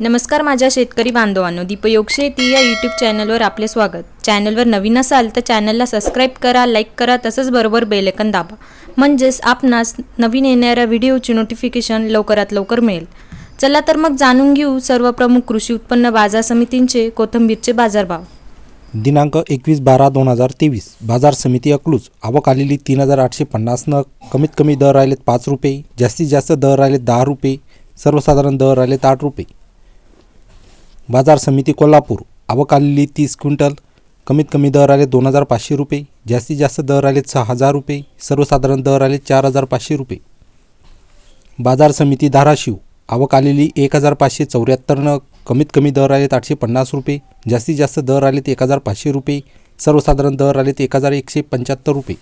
नमस्कार माझ्या शेतकरी बांधवांनो दीपयोग शेती या यूट्यूब चॅनलवर आपले स्वागत. चॅनलवर नवीन असाल तर चॅनलला सबस्क्राईब करा लाईक करा तसंच बरोबर बेलेकन दाबा. म्हणजेच आपणास नवीन येणाऱ्या व्हिडिओची नोटिफिकेशन लवकरात लवकर मिळेल. चला तर मग जाणून घेऊ सर्व प्रमुख कृषी उत्पन्न बाजार समितींचे कोथंबीरचे बाजारभाव. दिनांक एकवीस बारा दोन हजार तेवीस बाजार समिती अकलूज. आवक आलेली तीन हजार आठशे पन्नास न कमीत कमी दर राहिलेत पाच रुपये जास्तीत जास्त दर राहिलेत दहा रुपये सर्वसाधारण दर राहिलेत आठ रुपये. बाजार समिती कोल्हापूर. आवक आलेली तीस क्विंटल. कमीत कमी दर आले दोन हजार पाचशे रुपये. जास्तीत जास्त दर आले सहा हजार रुपये. सर्वसाधारण दर आले चार हजार पाचशे रुपये. बाजार समिती धाराशिव. आवक आलेली एक हजार पाचशे चौऱ्याहत्तर नग. कमीत कमी दर आलेत आठशे पन्नास रुपये. जास्तीत जास्त दर आलेत एक हजार पाचशे रुपये. सर्वसाधारण दर आलेत एक हजार एकशे पंच्याहत्तर रुपये.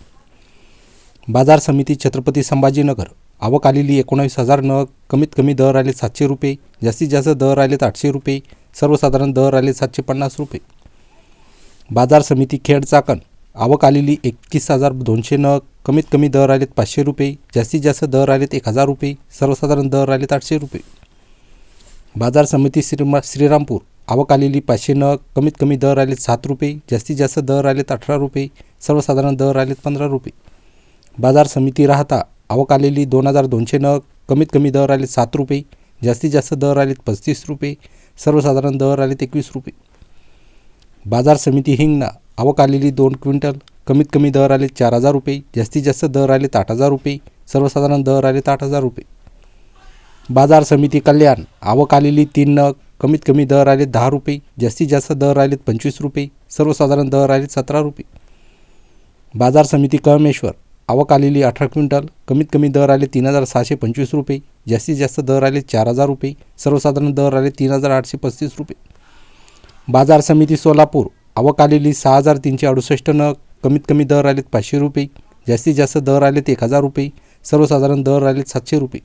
बाजार समिती छत्रपती संभाजीनगर. आवक आलेली एकोणावीस हजार नग. कमीत कमी दर आले सातशे रुपये. जास्तीत जास्त दर आलेत आठशे रुपये. सर्वसाधारण दर आले सातशे पन्नास रुपये. बाजार समिती खेड चाकण. आवक आलेली एकतीस हजार दोनशे नग. कमीत कमी दर आलेत पाचशे रुपये. जास्तीत जास्त दर आलेत एक हजार रुपये. सर्वसाधारण दर आलेत आठशे रुपये. बाजार समिती श्रीमा श्रीरामपूर. आवक आलेली पाचशे नग. कमीत कमी दर आलेत सात रुपये. जास्तीत जास्त दर आलेत अठरा रुपये. सर्वसाधारण दर आलेत पंधरा रुपये. बाजार समिती राहता. आवक आलेली दोन हजार दोनशे नग. कमीत कमी दर आलेत सात रुपये. जास्तीत जास्त दर आलेत पस्तीस रुपये. सर्वसाधारण दर आले एकवीस रुपये. बाजार समिती हिंगणा आवक आलेली दोन क्विंटल कमीत कमी दर आले चार हजार रुपये जास्तीत जास्त दर आले आठ हजार रुपये सर्वसाधारण दर आलेत आठ हजार रुपये. बाजार समिती कल्याण आवक आलेली तीन नग कमीत कमी दर आले दहा रुपये जास्तीत जास्त दर आलेत पंचवीस रुपये सर्वसाधारण दर आले सतरा रुपये. बाजार समिती कळमेश्वर आवक आलेली अठरा क्विंटल कमीत कमी दर आले तीन हजार सहाशे पंचवीस रुपये जास्तीत जास्त दर आले चार हजार रुपये सर्वसाधारण दर आले तीन हजार आठशे पस्तीस रुपये. बाजार समिती सोलापूर आवक आलेली सहा हजार तीनशे अडुसष्ट नग कमीत कमी दर आलेत पाचशे रुपये जास्तीत जास्त दर आलेत एक हजार रुपये सर्वसाधारण दर आलेत सातशे रुपये.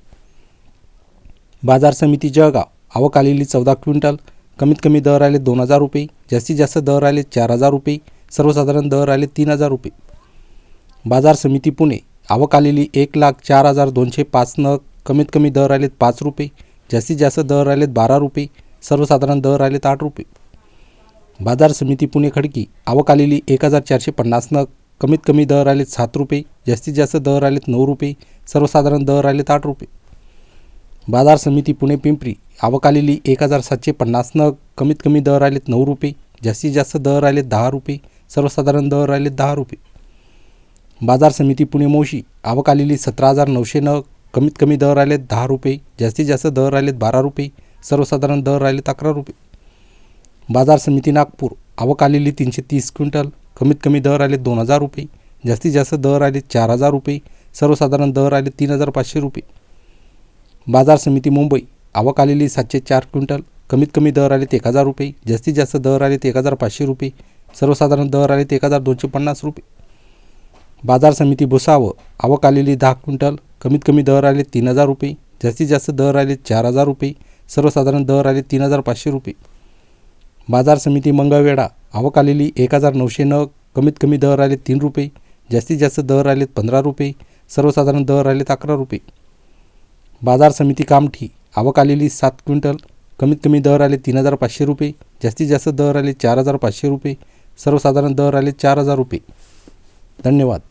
बाजार समिती जळगाव आवक आलेली चौदा क्विंटल कमीत कमी दर आले दोन हजार रुपये जास्तीत जास्त दर आले चार हजार रुपये सर्वसाधारण दर आले तीन हजार रुपये. बाजार समिती पुणे. आवक आलेली एक लाख चार हजार दोनशे पाच नग कमीत कमी दर आलेत पाच रुपये. जास्तीत जास्त दर आलेत बारा रुपये. सर्वसाधारण दर आलेत आठ रुपये. बाजार समिती पुणे खडकी. आवक आलेली एक हजार चारशे पन्नास नग कमीत कमी दर आलेत सात रुपये. जास्तीत जास्त दर आलेत नऊ रुपये. सर्वसाधारण दर आलेत आठ रुपये. बाजार समिती पुणे पिंपरी. आवक आलेली एक हजार सातशे पन्नास नग कमीत कमी दर आलेत नऊ रुपये. जास्तीत जास्त दर आलेत दहा रुपये. सर्वसाधारण दर आलेत दहा रुपये. बाजार समिती पुणे मोशी आवक आलेली सतरा हजार नऊशे नग कमीत कमी दर आलेत दहा रुपये जास्तीत जास्त दर आलेत बारा रुपये सर्वसाधारण दर आलेत अकरा रुपये. बाजार समिती नागपूर आवक आलेली तीनशे तीस क्विंटल कमीत कमी दर आले दोन हजार रुपये जास्तीत जास्त दर आले चार हजार रुपये सर्वसाधारण दर आले तीन हजार पाचशे रुपये. बाजार समिती मुंबई आवक आलेली सातशे चार क्विंटल कमीत कमी दर आलेत एक हजार रुपये जास्तीत जास्त दर आलेत एक हजार पाचशे रुपये सर्वसाधारण दर आलेत एक हजार दोनशे पन्नास रुपये. बाजार समिती भुसावळ आवक आलेली दहा क्विंटल. कमीत कमी दर आले तीन हजार रुपये. जास्तीत जास्त दर आले चार हजार रुपये. सर्वसाधारण दर आले तीन हजार पाचशे रुपये. बाजार समिती मंगळवेढा. आवक आलेली एक हजार नऊशे नग. कमीत कमी दर आले तीन रुपये. जास्तीत जास्त दर आलेत पंधरा रुपये. सर्वसाधारण दर आलेत अकरा रुपये. बाजार समिती कामठी. आवक आलेली सात क्विंटल. कमीत कमी दर आले तीन हजार पाचशे रुपये. जास्तीत जास्त दर आले चार हजार पाचशे रुपये. सर्वसाधारण दर आले चार हजार रुपये. धन्यवाद.